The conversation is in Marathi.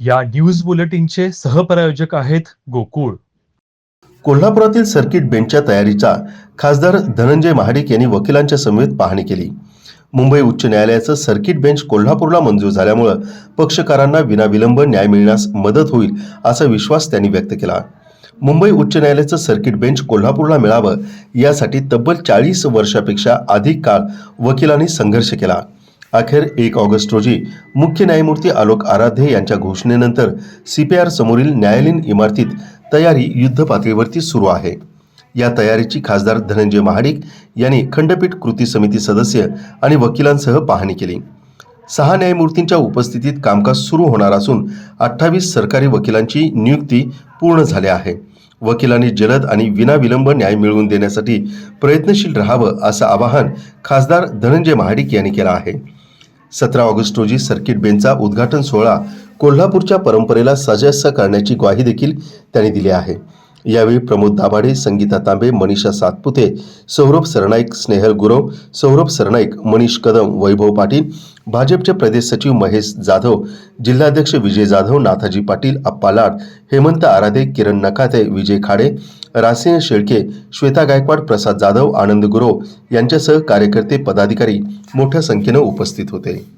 या न्यूज बुलेटिनचे सहप्रायोजक आहेत गोकुळ. कोल्हापुरातील सर्किट बेंचच्या तयारीचा खासदार धनंजय महाडिक यांनी वकिलांच्या समवेत पाहणी केली. मुंबई उच्च न्यायालयाचं सर्किट बेंच कोल्हापूरला मंजूर झाल्यामुळं पक्षकारांना विनाविलंब न्याय मिळण्यास मदत होईल असा विश्वास त्यांनी व्यक्त केला. मुंबई उच्च न्यायालयाचं सर्किट बेंच कोल्हापूरला मिळावं यासाठी तब्बल चाळीस वर्षापेक्षा अधिक काळ वकिलांनी संघर्ष केला. अखेर एक ऑगस्ट रोजी मुख्य न्यायमूर्ती आलोक आराध्य यांच्या घोषणेनंतर सीपीआर समोरील न्यायालयीन इमारतीत तयारी युद्ध पातळीवरती सुरू आहे. या तयारीची खासदार धनंजय महाडिक यांनी खंडपीठ कृती समिती सदस्य आणि वकिलांसह पाहणी केली. सहा न्यायमूर्तींच्या उपस्थितीत कामकाज सुरू होणार असून अठ्ठावीस सरकारी वकिलांची नियुक्ती पूर्ण झाली आहे. वकिलांनी जलद आणि विनाविलंब न्याय मिळवून देण्यासाठी प्रयत्नशील राहावं असं आवाहन खासदार धनंजय महाडिक यांनी केलं आहे. सतरा ऑगस्ट रोजी सर्किट बेंचचा उद्घाटन सोहळा कोल्हापूरच्या परंपरेला सजस्स करण्याची ग्वाही देखील त्यांनी दिली आहे. यावेळी प्रमोद दाभाडे संगीता तांबे मनीषा सातपुते सौरभ सरनाईक स्नेहल गुरव सौरभ सरनाईक मनीष कदम वैभव पाटील भाजपचे प्रदेश सचिव महेश जाधव जिल्हाध्यक्ष विजय जाधव नाथाजी पाटील अप्पा लाड हेमंत आराधे किरण नकाते विजय खाडे रासिंह शेळके श्वेता गायकवाड प्रसाद जाधव आनंद गुरव यांच्यासह कार्यकर्ते पदाधिकारी मोठ्या संख्येनं उपस्थित होते.